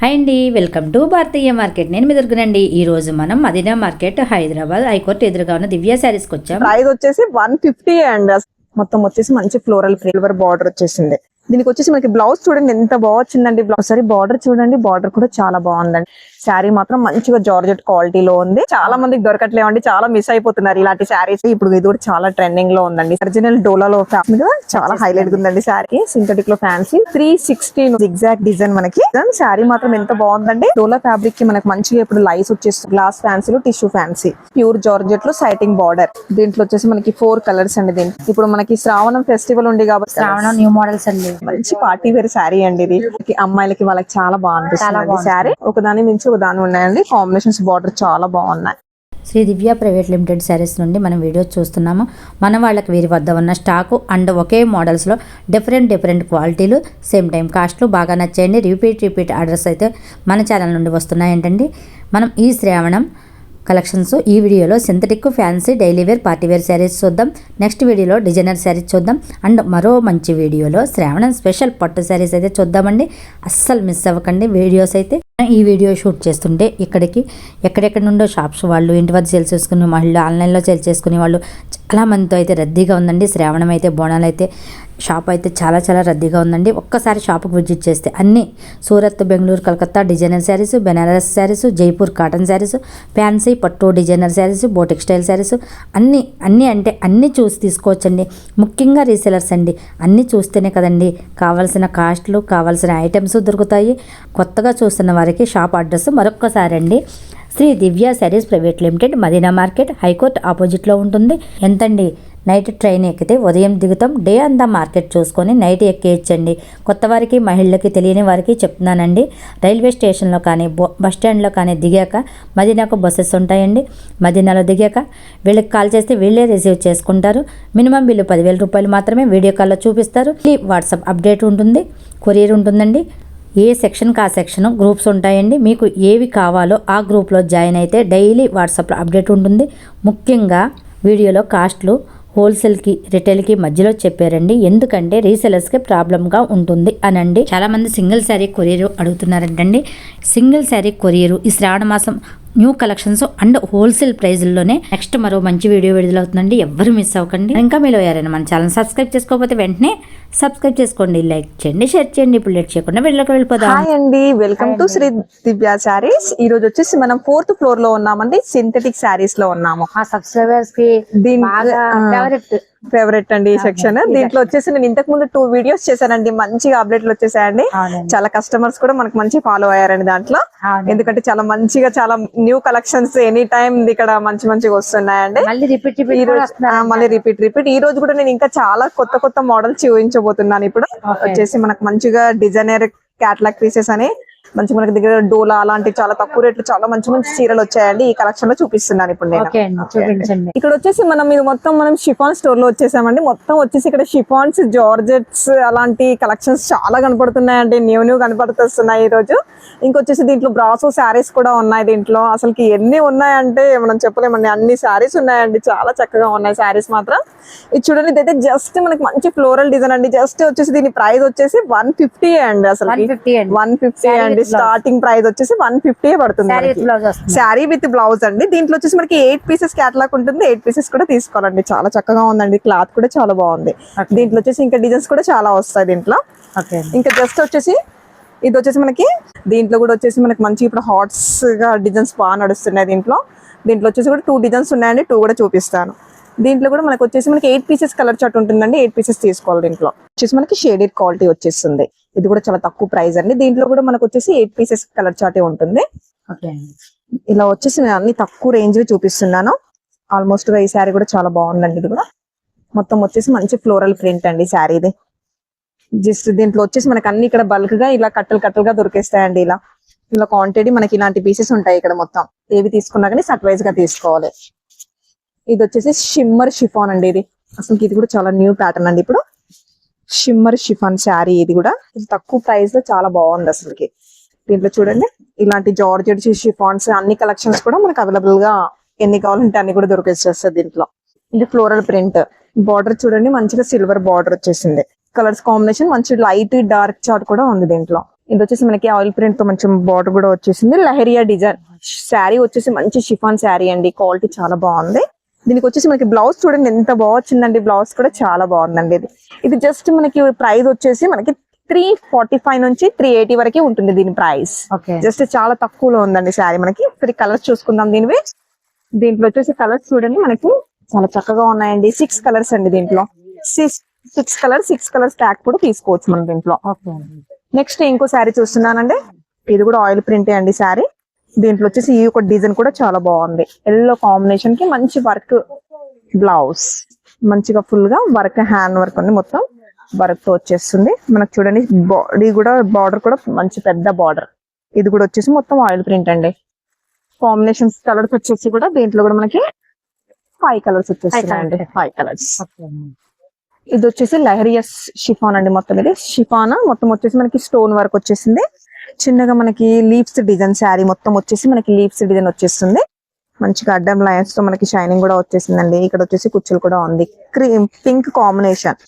Hi అండి welcome to Bharatiya market. నేను మీ దొరికినండి ఈ రోజు మనం మదీనా మార్కెట్ హైదరాబాద్ హైకోర్టు ఎదురుగా ఉన్న దివ్య శారీస్కి వచ్చాం. ప్రైస్ వచ్చేసి వన్ ఫిఫ్టీ అండ్. మొత్తం వచ్చేసి మంచి ఫ్లోరల్ ఫ్లేవర్ బార్డర్ వచ్చేసింది. దీనికి వచ్చేసి మనకి బ్లౌజ్ చూడండి ఎంత బాగా వచ్చిందండి. బ్లౌజ్ సరే బార్డర్ చూడండి. బార్డర్ కూడా చాలా బాగుందండి. శారీ మాత్రం మంచిగా జార్జెట్ క్వాలిటీలో ఉంది. చాలా మందికి దొరకట్లేవండి చాలా మిస్ అయిపోతున్నారు ఇలాంటి శారీస్. ఇప్పుడు ఇది కూడా చాలా ట్రెండింగ్లో ఉందండి. ఒరిజినల్ డోలాలో చాలా హైలైట్ ఉందండి sari. సింథటిక్లో fancy three sixteen exact design మనకి. శారీ మాత్రం ఎంత బాగుందండి డోలా ఫ్యాబ్రిక్కి మనకి మంచిగా ఇప్పుడు లైస్ వచ్చేస్తుంది. గ్లాస్ ఫ్యాన్సీలో టిష్యూ ఫ్యాన్సీ ప్యూర్ జార్జెట్లో సైటింగ్ బార్డర్ దీంట్లో వచ్చేసి మనకి ఫోర్ కలర్స్ అండి దీంట్లో. ఇప్పుడు మనకి శ్రావణం ఫెస్టివల్ ఉంది కాబట్టి శ్రావణం న్యూ మోడల్స్ అండి. మంచి పార్టీ వేర్ శారీ అండి ఇది. అమ్మాయిలకి వాళ్ళకి చాలా బాగా అనిపిస్తుంది శారీ. ఒకదాని మించి దాని ఉన్నాయండి. కాంబినేషన్స్ బార్డర్ చాలా బాగున్నాయి. శ్రీ దివ్య ప్రైవేట్ లిమిటెడ్ శారీస్ నుండి మనం వీడియోస్ చూస్తున్నాము. మన వాళ్ళకి వీరి వద్ద ఉన్న స్టాకు అండ్ ఒకే మోడల్స్లో డిఫరెంట్ డిఫరెంట్ క్వాలిటీలు సేమ్ టైం కాస్ట్లు బాగా నచ్చాయండి. రిపీట్ రిపీట్ ఆర్డర్స్ అయితే మన ఛానల్ నుండి వస్తున్నాయంటండి మనం ఈ శ్రావణం కలెక్షన్స్. ఈ వీడియోలో synthetic fancy daily wear party wear saris చూద్దాం. నెక్స్ట్ వీడియోలో డిజైనర్ శారీస్ చూద్దాం. అండ్ మరో మంచి వీడియోలో శ్రావణం స్పెషల్ పట్టు శారీస్ అయితే చూద్దామండి. అస్సలు మిస్ అవ్వకండి వీడియోస్ అయితే. ఈ వీడియో షూట్ చేస్తుంటే ఇక్కడికి ఎక్కడెక్కడ నుండో షాప్స్ వాళ్ళు ఇంటి వద్ద సేల్ చేసుకునే వాళ్ళు ఆన్లైన్లో సేల్ చేసుకునే వాళ్ళు చాలా మందితో అయితే రద్దీగా ఉందండి. శ్రావణం అయితే బోనాలు అయితే షాప్ అయితే చాలా చాలా రద్దీగా ఉందండి. ఒక్కసారి షాప్కి విజిట్ చేస్తే అన్నీ Surat Bengaluru Calcutta designer saris Benaras saris Jaipur cotton saris fancy పట్టు డిజైనర్ శారీస్ బో టెక్స్టైల్ శారీస్ అన్నీ అన్నీ అంటే అన్నీ చూసి తీసుకోవచ్చండి. ముఖ్యంగా రీసెలర్స్ అండి. అన్నీ చూస్తేనే కదండి కావాల్సిన కాస్ట్లు కావాల్సిన ఐటమ్స్ దొరుకుతాయి. కొత్తగా చూస్తున్న వారికి షాప్ అడ్రస్ మరొక్కసారి అండి. Sri Divya saris private limited Madina market high court ఆపోజిట్లో ఉంటుంది. ఎంతండి? నైట్ ట్రైన్ ఎక్కితే ఉదయం దిగుతాం. డే అంతా మార్కెట్ చూసుకొని నైట్ ఎక్కేయచ్చండి. కొత్త వారికి మహిళలకి తెలియని వారికి చెప్తున్నానండి. రైల్వే స్టేషన్లో కానీ బో- బస్ స్టాండ్లో కానీ దిగాక మదీనాకు బస్సెస్ ఉంటాయండి. మదీనాలో దిగాక వీళ్ళకి కాల్ చేస్తే వీళ్ళే రిసీవ్ చేసుకుంటారు. మినిమం బిల్లు పదివేల రూపాయలు మాత్రమే వీడియో కాల్లో చూపిస్తారు. ఈ వాట్సాప్ అప్డేట్ ఉంటుంది కొరియర్ ఉంటుందండి. ఏ సెక్షన్కి ఆ సెక్షన్ గ్రూప్స్ ఉంటాయండి. మీకు ఏవి కావాలో ఆ గ్రూప్లో జాయిన్ అయితే డైలీ వాట్సాప్లో అప్డేట్ ఉంటుంది. ముఖ్యంగా వీడియోలో కాస్ట్లు హోల్సేల్కి రిటైల్కి మధ్యలో చెప్పారండి. ఎందుకంటే రీసెలర్స్కి ప్రాబ్లంగా ఉంటుంది అనండి. చాలామంది సింగిల్ శారీ కొరియర్ అడుగుతున్నారంటండి. సింగిల్ శారీ కొరియరు ఈ శ్రావణ మాసం న్యూ కలెక్షన్స్ అండ్ హోల్సేల్ ప్రైజ్లోనే నెక్స్ట్ మరో మంచి వీడియో విడుదలవుతుందండి. ఎవ్వరు మిస్ అవ్వకండి. ఇంకా మీలో ఎవరైనా మన ఛానల్ సబ్స్క్రైబ్ చేసుకోకపోతే వెంటనే సబ్స్క్రైబ్ చేసుకోండి లైక్ చేయండి షేర్ చేయండి. ఇప్పుడు లేట్ చేయకుండా వీళ్ళకి వెళ్ళిపోదాం. హాయ్ అండి. వెల్కమ్ టు శ్రీ దివ్య శారీస్ ఈ రోజు వచ్చేసి మనం ఫోర్త్ ఫ్లోర్లో ఉన్నామండి. సింథటిక్ శారీస్లో ఉన్నాము. మా సబ్స్క్రైబర్స్కి దీని ఫేవరెట్ అండి ఈ సెక్షన్. దీంట్లో వచ్చేసి నేను ఇంతకు ముందు టూ వీడియోస్ చేశానండి. మంచిగా అప్డేట్లు వచ్చేసాయండి. చాలా కస్టమర్స్ కూడా మనకు మంచి ఫాలో అయ్యారండి దాంట్లో. ఎందుకంటే చాలా మంచిగా చాలా న్యూ కలెక్షన్స్ ఎనీ టైం ఇక్కడ మంచి మంచిగా వస్తున్నాయండి. మళ్ళీ రిపీట్ రిపీట్ ఈ రోజు కూడా నేను ఇంకా చాలా కొత్త కొత్త మోడల్స్ చూపించబోతున్నాను ఇప్పుడు. వచ్చేసి మనకు మంచిగా డిజైనర్ క్యాట్లాగ్ పీసెస్ అని మంచి మనకి దగ్గర డోలా అలాంటి చాలా తక్కువ రేట్లు చాలా మంచి మంచి చీరలు వచ్చాయండి. ఈ కలెక్షన్లో చూపిస్తున్నాను ఇప్పుడు నేను. అండి ఇక్కడ వచ్చేసి మనం ఇది మొత్తం మనం షిఫాన్ స్టోర్లో వచ్చేసామండి. మొత్తం వచ్చేసి ఇక్కడ షిఫాన్స్ జార్జెట్స్ అలాంటి కలెక్షన్స్ చాలా కనపడుతున్నాయండి. న్యూ న్యూ కనపడుతున్నాయి ఈ రోజు ఇంకొచ్చేసి దీంట్లో బ్రాసో శారీస్ కూడా ఉన్నాయి దీంట్లో. అసలుకి ఎన్ని ఉన్నాయంటే మనం చెప్పలేమండి. అన్ని శారీస్ ఉన్నాయండి. చాలా చక్కగా ఉన్నాయి శారీస్ మాత్రం. ఇది చూడండి ఇదైతే జస్ట్ మనకి మంచి ఫ్లోరల్ డిజైన్ అండి. జస్ట్ వచ్చేసి దీని ప్రైస్ వచ్చేసి వన్ ఫిఫ్టీ అండి అసలు 150 అండి. వన్ ఫిఫ్టీ Saree అండి. స్టార్టింగ్ ప్రైస్ వచ్చేసి వన్ ఫిఫ్టీ పడుతుంది శారీ విత్ బ్లౌజ్ అండి. దీంట్లో వచ్చేసి మనకి ఎయిట్ పీసెస్ క్యాటలాగ్ ఉంటుంది. ఎయిట్ పీసెస్ కూడా తీసుకోవాలండి. చాలా చక్కగా ఉందండి. క్లాత్ కూడా చాలా బాగుంది. దీంట్లో వచ్చేసి ఇంకా డిజైన్స్ కూడా చాలా వస్తాయి దీంట్లో. ఇంకా జస్ట్ వచ్చేసి ఇది వచ్చేసి మనకి దీంట్లో కూడా వచ్చేసి మనకి మంచి ఇప్పుడు హాట్స్గా డిజైన్స్ బాగా నడుస్తున్నాయి దీంట్లో. దీంట్లో వచ్చేసి కూడా టూ డిజైన్స్ ఉన్నాయండి. టూ కూడా చూపిస్తాను. దీంట్లో కూడా మనకి వచ్చేసి మనకి ఎయిట్ పీసెస్ కలర్ చార్ట్ ఉంటుందండి. ఎయిట్ పీసెస్ తీసుకోవాలి దీంట్లో. వచ్చేసి మనకి షేడెడ్ క్వాలిటీ వచ్చేస్తుంది. ఇది కూడా చాలా తక్కువ ప్రైస్ అండి. దీంట్లో కూడా మనకు వచ్చేసి ఎయిట్ పీసెస్ కలర్ చార్టే ఉంటుంది. ఇలా వచ్చేసి నేను అన్ని తక్కువ రేంజ్ చూపిస్తున్నాను. ఆల్మోస్ట్గా ఈ శారీ కూడా చాలా బాగుందండి ఇది కూడా. మొత్తం వచ్చేసి మంచి ఫ్లోరల్ ప్రింట్ అండి శారీ ఇది. జస్ట్ దీంట్లో వచ్చేసి మనకి అన్ని ఇక్కడ బల్క్గా ఇలా కట్టలు కట్టలుగా దొరికేస్తాయండి ఇలా. ఇలా క్వాంటిటీ మనకి ఇలాంటి పీసెస్ ఉంటాయి ఇక్కడ మొత్తం. ఏవి తీసుకున్నా కానీ వైజ్గా తీసుకోవాలి. ఇది వచ్చేసి షిమ్మర్ షిఫాన్ అండి ఇది. అసలు ఇది కూడా చాలా న్యూ ప్యాటర్న్ అండి ఇప్పుడు. షిమ్మర్ షిఫాన్ శారీ ఇది కూడా. తక్కువ ప్రైస్లో చాలా బాగుంది అసలుకి. దీంట్లో చూడండి ఇలాంటి జార్జెట్ షిఫాన్స్ అన్ని కలెక్షన్స్ కూడా మనకు అవైలబుల్గా ఎన్ని కావాలంటే అన్ని కూడా దొరికేసేస్తుంది దీంట్లో. ఇది ఫ్లోరల్ ప్రింట్ బార్డర్ చూడండి మంచిగా సిల్వర్ బార్డర్ వచ్చేసింది. కలర్స్ కాంబినేషన్ మంచి లైట్ డార్క్ చార్ట్ కూడా ఉంది దీంట్లో. ఇది వచ్చేసి మనకి ఆయిల్ ప్రింట్తో మంచి బార్డర్ కూడా వచ్చేసింది. లహరియా డిజైన్ శారీ వచ్చేసి మంచి షిఫాన్ శారీ అండి. క్వాలిటీ చాలా బాగుంది. దీనికి వచ్చేసి మనకి బ్లౌజ్ చూడండి ఎంత బాగా వచ్చిందండి. బ్లౌజ్ కూడా చాలా బాగుందండి ఇది. ఇది జస్ట్ మనకి ప్రైస్ వచ్చేసి మనకి త్రీ ఫార్టీ ఫైవ్ నుంచి త్రీ ఎయిటీ వరకే ఉంటుంది దీని ప్రైస్ జస్ట్ చాలా తక్కువలో ఉందండి శారీ మనకి. త్రీ కలర్స్ చూసుకుందాం దీనివి. దీంట్లో వచ్చేసి కలర్స్ చూడండి మనకి చాలా చక్కగా ఉన్నాయండి. సిక్స్ కలర్స్ అండి దీంట్లో. Six six colour six colours tag కూడా తీసుకోవచ్చు మనం దీంట్లో. నెక్స్ట్ ఇంకో శారీ చూస్తున్నానండి. ఇది కూడా ఆయిల్ ప్రింటే అండి శారీ. దీంట్లో వచ్చేసి ఈ ఒక డిజైన్ కూడా చాలా బాగుంది. ఎల్లో కాంబినేషన్కి మంచి వర్క్ బ్లౌజ్. మంచిగా ఫుల్గా వర్క్ హ్యాండ్ వర్క్ ఉంది మొత్తం వర్క్తో వచ్చేస్తుంది. మనకు చూడండి బాడీ కూడా బార్డర్ కూడా మంచి పెద్ద బార్డర్ ఇది కూడా వచ్చేసి మొత్తం ఆయిల్ ప్రింట్ అండి. కాంబినేషన్స్ కలర్స్ వచ్చేసి కూడా దీంట్లో కూడా మనకి ఫైవ్ కలర్స్ వచ్చేస్తున్నాయండి. ఫైవ్ కలర్స్ ఇది వచ్చేసి లహరియస్ షిఫాన్ అండి మొత్తం ఇది. షిఫాన్? మొత్తం వచ్చేసి మనకి స్టోన్ వర్క్ వచ్చేసింది. చిన్నగా మనకి డిజైన్ శారీ మొత్తం వచ్చేసి మనకి లీవ్స్ డిజైన్ వచ్చేస్తుంది. మంచిగా అడ్డం లైన్స్తో మనకి షైనింగ్ కూడా వచ్చేసిందండి. ఇక్కడ వచ్చేసి కుచ్చులు కూడా ఉంది. క్రీమ్ పింక్ కాంబినేషన్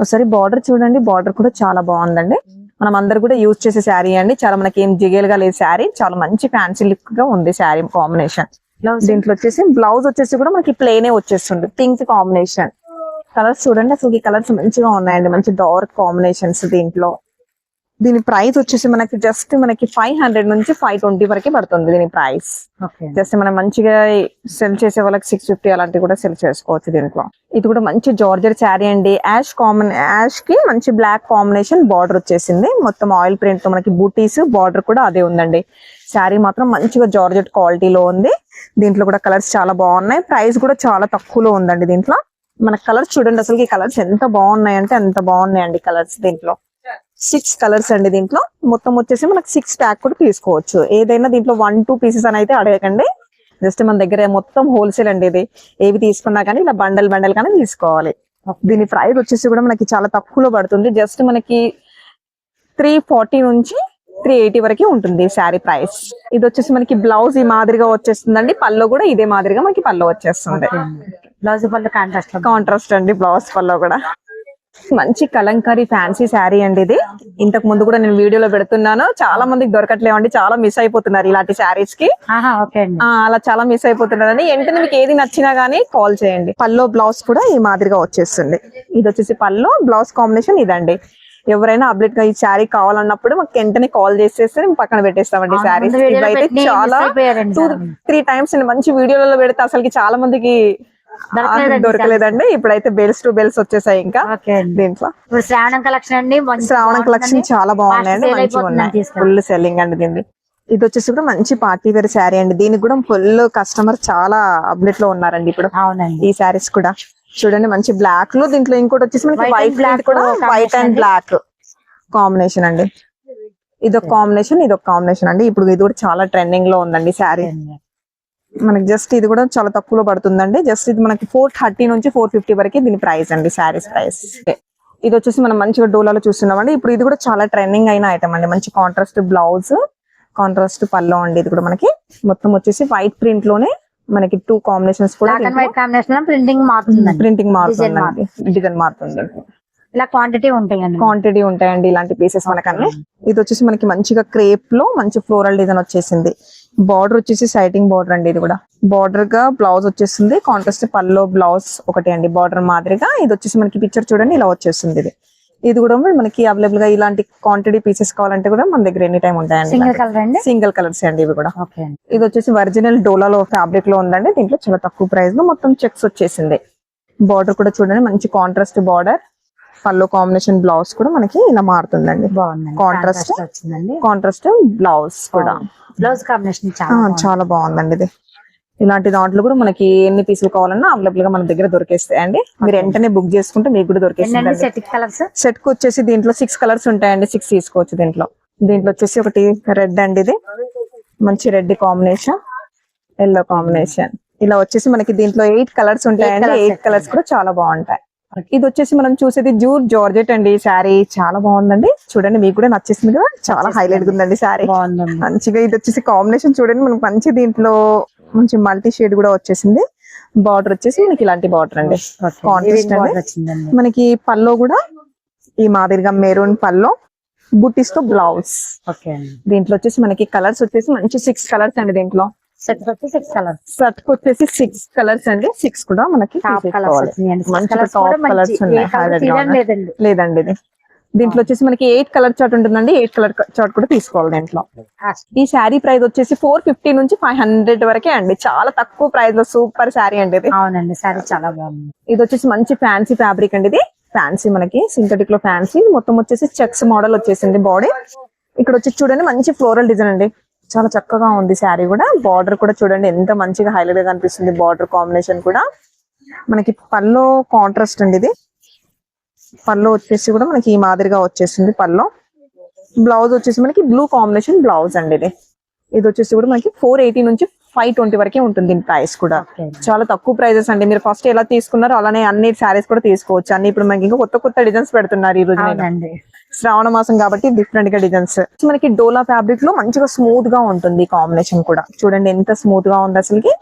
ఒకసారి బార్డర్ చూడండి. బార్డర్ కూడా చాలా బాగుందండి. మనం అందరు కూడా యూజ్ చేసే శారీ అండి. చాలా మనకి ఏం జిగేలుగా లేదు శారీ. చాలా మంచి ఫ్యాన్సీ లుక్గా ఉంది శారీ కాంబినేషన్ దీంట్లో వచ్చేసి బ్లౌజ్ వచ్చేసి కూడా మనకి ప్లేనే వచ్చేస్తుంది. పింక్ కాంబినేషన్ కలర్స్ చూడండి. అసలు ఈ కలర్స్ మంచిగా ఉన్నాయండి. మంచి డార్క్ కాంబినేషన్స్ దీంట్లో. దీని ప్రైస్ వచ్చేసి మనకి జస్ట్ మనకి ఫైవ్ హండ్రెడ్ నుంచి ఫైవ్ ట్వంటీ వరకే పడుతుంది దీని ప్రైస్ జస్ట్ మనం మంచిగా సెల్ చేసే వాళ్ళకి సిక్స్ ఫిఫ్టీ అలాంటివి కూడా సెల్ చేసుకోవచ్చు దీంట్లో. ఇది కూడా మంచి జార్జర్ శారీ అండి. యాష్ కామన్ యాష్కి మంచి బ్లాక్ కాంబినేషన్ బార్డర్ వచ్చేసింది. మొత్తం ఆయిల్ ప్రింట్తో మనకి బూటీస్ బార్డర్ కూడా అదే ఉందండి. శారీ మాత్రం మంచిగా జార్జెట్ క్వాలిటీలో ఉంది. దీంట్లో కూడా కలర్స్ చాలా బాగున్నాయి. ప్రైస్ కూడా చాలా తక్కువలో ఉందండి దీంట్లో. మన కలర్స్ చూడండి అసలు ఈ కలర్స్ ఎంత బాగున్నాయి అంటే ఎంత బాగున్నాయండి కలర్స్ దీంట్లో. సిక్స్ కలర్స్ అండి దీంట్లో. మొత్తం వచ్చేసి మనకి సిక్స్ ప్యాక్ కూడా తీసుకోవచ్చు. ఏదైనా దీంట్లో వన్ టూ పీసెస్ అని అయితే అడగకండి. జస్ట్ మన దగ్గర మొత్తం హోల్సేల్ అండి ఇది. ఏవి తీసుకున్నా కానీ ఇలా బండల్ బండల్ కానీ తీసుకోవాలి. దీని ప్రైస్ వచ్చేసి కూడా మనకి చాలా తక్కువలో పడుతుంది. జస్ట్ మనకి త్రీ ఫార్టీ నుంచి త్రీ ఎయిటీ వరకు ఉంటుంది శారీ ప్రైస్ ఇది వచ్చేసి మనకి బ్లౌజ్ ఈ మాదిరిగా వచ్చేస్తుందండి. పల్లో కూడా ఇదే మాదిరిగా మనకి పల్లో వచ్చేస్తుంది. బ్లౌజ్ పళ్ళు కాంట్రాస్ట్ కాంట్రాస్ట్ అండి బ్లౌజ్ పల్లో కూడా. మంచి కలంకారీ ఫ్యాన్సీ శారీ అండి ఇది. ఇంతకు ముందు కూడా నేను వీడియోలో పెడుతున్నాను. చాలా మందికి దొరకట్లేవండి చాలా మిస్ అయిపోతున్నారు ఇలాంటి శారీస్కి. అలా చాలా మిస్ అయిపోతున్నారని. వెంటనే మీకు ఏది నచ్చినా గానీ కాల్ చేయండి. పల్లో బ్లౌజ్ కూడా ఈ మాదిరిగా వచ్చేస్తుంది. ఇది వచ్చేసి పల్లో బ్లౌజ్ కాంబినేషన్ ఇదండి. ఎవరైనా అప్డేట్గా ఈ శారీ కావాలన్నప్పుడు మాకు వెంటనే కాల్ చేసేస్తే మేము పక్కన పెట్టేస్తామండి శారీస్ ఇవైతే చాలా టూ. త్రీ టైమ్స్ మంచి వీడియోలలో పెడితే అసలుకి చాలా మందికి దొరకలేదండి ఇప్పుడైతే బెల్స్ టు బెల్స్ వచ్చేసాయి ఇంకా దీంట్లో. ఇప్పుడు శ్రావణం కలెక్షన్ అండి శ్రావణ. కలెక్షన్ చాలా బాగున్నాయండి మంచిగా ఉన్నాయి. ఫుల్ సెల్లింగ్ అండి దీన్ని. ఇది వచ్చేసి కూడా మంచి పార్టీ వేర్ శారీ అండి. దీనికి కూడా ఫుల్ కస్టమర్ చాలా అప్డేట్లో ఉన్నారండి ఇప్పుడు. అవునండి. ఈ శారీస్ కూడా. చూడండి మంచి బ్లాక్లో దీంట్లో ఇంకోటి వచ్చేసి మనకి వైట్ బ్లాక్ కూడా వైట్ అండ్. బ్లాక్ కాంబినేషన్ అండి. ఇది ఒక కాంబినేషన్ ఇది ఒక కాంబినేషన్ అండి. ఇప్పుడు ఇది కూడా చాలా ట్రెండింగ్లో ఉందండి శారీ. మనకి జస్ట్ ఇది కూడా చాలా తక్కువలో పడుతుందండి. జస్ట్ ఇది మనకి ఫోర్ థర్టీ నుంచి ఫోర్ ఫిఫ్టీ వరకు దీని ప్రైస్ అండి శారీస్ ప్రైస్ ఇది వచ్చేసి మనం మంచిగా డోలాలో చూస్తున్నామండి. ఇప్పుడు ఇది కూడా చాలా ట్రెండింగ్ అయిన ఐటమ్ అండి. మంచి కాంట్రాస్ట్ బ్లౌజ్ కాంట్రాస్ట్ పల్లో అండి ఇది కూడా మనకి. మొత్తం వచ్చేసి వైట్ ప్రింట్లోనే మనకి టూ కాంబినేషన్స్ కూడా ప్రింటింగ్ ప్రింటింగ్ డిజైన్ మారుతుంది. ఇలా క్వాంటిటీ ఉంటాయండి. క్వాంటిటీ ఉంటాయండి ఇలాంటి పీసెస్ మనకన్నీ. ఇది వచ్చేసి మనకి మంచిగా క్రేప్లో మంచి ఫ్లోరల్ డిజైన్ వచ్చేసింది. బార్డర్ వచ్చేసి సైటింగ్ బార్డర్ అండి ఇది కూడా. బార్డర్గా బ్లౌజ్ వచ్చేసింది కాంట్రాస్ట్ పల్లో బ్లౌజ్ ఒకటి అండి. బార్డర్ మాదిరిగా. ఇది వచ్చేసి మనకి పిక్చర్ చూడండి ఇలా వచ్చేస్తుంది ఇది. ఇది కూడా మనకి అవైలబుల్గా ఇలాంటి క్వాంటిటీ పీసెస్ కావాలంటే కూడా మన దగ్గర ఎనీ టైం ఉంటాయండి సింగిల్ కలర్ అండి? సింగిల్ కలర్స్ అండి ఇవి కూడా. ఇది వచ్చేసి ఒరిజినల్ డోలాలో ఫ్యాబ్రిక్లో ఉందండి. దీంట్లో చాలా తక్కువ ప్రైస్లో మొత్తం చెక్స్ వచ్చేసింది. బార్డర్ కూడా చూడండి మంచి కాంట్రాస్ట్ బార్డర్ పల్లో కాంబినేషన్ బ్లౌజ్ కూడా మనకి ఇలా మారుతుందండి. వచ్చిందండి. కాంట్రాస్ట్ బ్లౌజ్ కూడా. బ్లౌజ్ కాంబినేషన్ చాలా బాగుంది. చాలా బాగుందండి ఇది. ఇలాంటి దాంట్లో కూడా మనకి ఎన్ని పీసులు కావాలన్నా అవైలబుల్గా మన దగ్గర దొరికేస్తాయండి. మీరు వెంటనే బుక్ చేసుకుంటే మీకు కూడా ఎన్నండి దొరికేస్తుంది సెట్కు వచ్చేసి దీంట్లో సిక్స్ కలర్స్ ఉంటాయండి. సిక్స్ తీసుకోవచ్చు దీంట్లో. దీంట్లో వచ్చేసి ఒకటి రెడ్ అండి ఇది. మంచి రెడ్ కాంబినేషన్ ఎల్లో కాంబినేషన్ ఇలా వచ్చేసి మనకి దీంట్లో ఎయిట్ కలర్స్ ఉంటాయండి. ఎయిట్ కలర్స్ కూడా చాలా బాగుంటాయి. ఇది వచ్చేసి మనం చూసేది జూర్ జార్జెట్ అండి. శారీ చాలా బాగుందండి. చూడండి మీకు కూడా నచ్చేసింది కదా? చాలా హైలైట్ ఉందండి శారీ. మంచిగా ఇది వచ్చేసి కాంబినేషన్ చూడండి మనకి మంచి దీంట్లో మంచి మల్టీ షేడ్ కూడా వచ్చేసింది. బార్డర్ వచ్చేసి మనకి ఇలాంటి బార్డర్ అండి. మనకి పల్లో కూడా ఈ మాదిరిగా మెరూన్ పల్లో బుట్టీస్తో బ్లౌజ్ దీంట్లో వచ్చేసి మనకి కలర్స్ వచ్చేసి మంచి సిక్స్ కలర్స్ అండి దీంట్లో. సెట్ వచ్చి సిక్స్ కలర్స్ షర్ట్కి వచ్చేసి సిక్స్ కలర్స్ అండి. సిక్స్ కూడా మనకి. లేదండి. ఇది. దీంట్లో వచ్చేసి మనకి ఎయిట్ కలర్ చార్ట్ ఉంటుందండి. ఎయిట్ కలర్ చార్ట్ కూడా తీసుకోవాలి దీంట్లో. ఈ శారీ ప్రైస్ వచ్చేసి ఫోర్ ఫిఫ్టీ నుంచి ఫైవ్ హండ్రెడ్ వరకే అండి. చాలా తక్కువ ప్రైస్లో సూపర్ శారీ అండి ఇది. అవునండి. సారీ చాలా బాగుంది. ఇది వచ్చేసి మంచి ఫ్యాన్సీ ఫ్యాబ్రిక్ అండి ఇది. ఫ్యాన్సీ మనకి సింథటిక్లో ఫ్యాన్సీ మొత్తం వచ్చేసి చెక్స్ మోడల్ వచ్చేసింది బాడీ ఇక్కడ వచ్చి చూడండి మంచి ఫ్లోరల్ డిజైన్ అండి. చాలా చక్కగా ఉంది శారీ కూడా. బార్డర్ కూడా చూడండి ఎంత మంచిగా హైలైట్గా కనిపిస్తుంది బార్డర్ కాంబినేషన్ కూడా. మనకి పల్లో కాంట్రాస్ట్ అండి ఇది. పల్లో వచ్చేసి కూడా మనకి ఈ మాదిరిగా వచ్చేసింది పల్లో. బ్లౌజ్ వచ్చేసి మనకి బ్లూ కాంబినేషన్ బ్లౌజ్ అండి ఇది. ఇది వచ్చేసి కూడా మనకి ఫోర్ ఎయిటీ నుంచి ఫైవ్ ట్వంటీ వరకే ఉంటుంది దీని ప్రైస్ కూడా. చాలా తక్కువ ప్రైజెస్ అండి. మీరు ఫస్ట్ ఎలా తీసుకున్నారో అలానే అన్ని శారీస్ కూడా తీసుకోవచ్చు. అన్ని ఇప్పుడు మనకి ఇంకా కొత్త కొత్త డిజైన్స్ పెడుతున్నారు ఈ రోజు శ్రావణ మాసం కాబట్టి డిఫరెంట్గా డిజైన్స్ మనకి డోలా ఫ్యాబ్రిక్లో మంచిగా స్మూత్గా ఉంటుంది కాంబినేషన్ కూడా. చూడండి ఎంత స్మూత్గా ఉంది అసలుకి.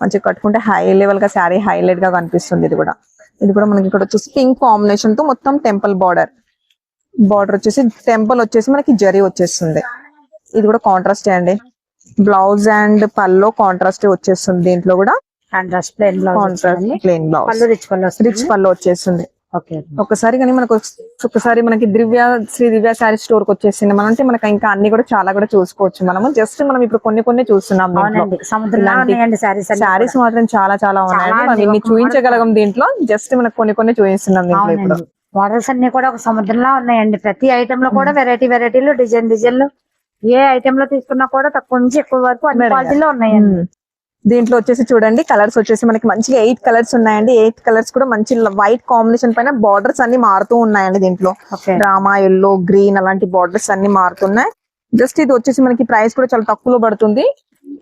మంచిగా కట్టుకుంటే హై లెవెల్గా శారీ హైలైట్గా కనిపిస్తుంది ఇది కూడా. ఇది కూడా మనకి ఇక్కడ వచ్చేసి పింక్ కాంబినేషన్తో మొత్తం టెంపుల్ బార్డర్ బార్డర్ వచ్చేసి టెంపుల్ వచ్చేసి మనకి జరీ వచ్చేస్తుంది. ఇది కూడా కాంట్రాస్ట్ అండి. బ్లౌజ్ అండ్ పల్లో కాంట్రాస్ట్ వచ్చేస్తుంది దీంట్లో కూడా. Contrast plain blouse contrast plain blouse rich పళ్ళు వచ్చేస్తుంది. ఓకే ఒకసారి కానీ మనకు ఒకసారి మనకి దివ్య శ్రీ దివ్య శారీ స్టోర్కి వచ్చేసింది మనం అంటే మనకి ఇంకా అన్ని కూడా చాలా కూడా చూసుకోవచ్చు మనము. జస్ట్ మనం ఇప్పుడు కొన్ని కొన్ని చూస్తున్నాం శారీస్ మాత్రం చాలా చాలా ఉన్నాయండి. చాలా మనం అండి. ఇన్ని ఒక చూపించగలగం దీంట్లో. జస్ట్ మనకు కొన్ని కొన్ని చూపిస్తున్నాం దీంట్లో ఇప్పుడు. మోడల్స్ అన్ని కూడా ఒక సముద్రంలో ఉన్నాయండి. ప్రతి ఐటమ్లో కూడా వెరైటీ వెరైటీలు డిజైన్ డిజైన్లు ఏ ఐటమ్లో తీసుకున్నా కూడా తక్కువ నుంచి ఎక్కువ వరకు అన్ని. క్వాలిటీలో ఉన్నాయండి. దీంట్లో వచ్చేసి చూడండి కలర్స్ వచ్చేసి మనకి మంచిగా ఎయిట్ కలర్స్ ఉన్నాయండి. ఎయిట్ కలర్స్ కూడా మంచి వైట్ కాంబినేషన్ పైన బార్డర్స్ అన్ని మారుతూ ఉన్నాయండి దీంట్లో. ఓకే. రామా ఎల్లో గ్రీన్ అలాంటి బార్డర్స్ అన్ని మారుతున్నాయి. జస్ట్ ఇది వచ్చేసి మనకి ప్రైస్ కూడా చాలా తక్కువలో పడుతుంది.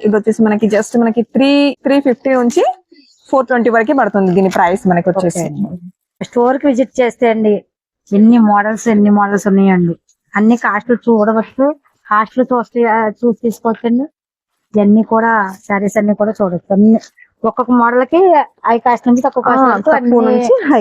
ఇది వచ్చేసి మనకి జస్ట్ మనకి త్రీ త్రీ ఫిఫ్టీ నుంచి ఫోర్ ట్వంటీ వరకే పడుతుంది దీని ప్రైస్ మనకి వచ్చేసి. స్టోర్కి విజిట్ చేస్తే అండి ఎన్ని మోడల్స్ ఎన్ని మోడల్స్ ఉన్నాయండి. అన్ని కాస్ట్లు చూడవచ్చు. కాస్ట్లు చూస్తే చూసి తీసుకోవచ్చండి ఇవన్నీ కూడా సారీస్ అన్ని కూడా చూడొచ్చు. అన్ని ఒక్కొక్క మోడల్కి హై కాస్ట్ నుంచి తక్కువ కాస్ట్ తక్కువ నుంచి హై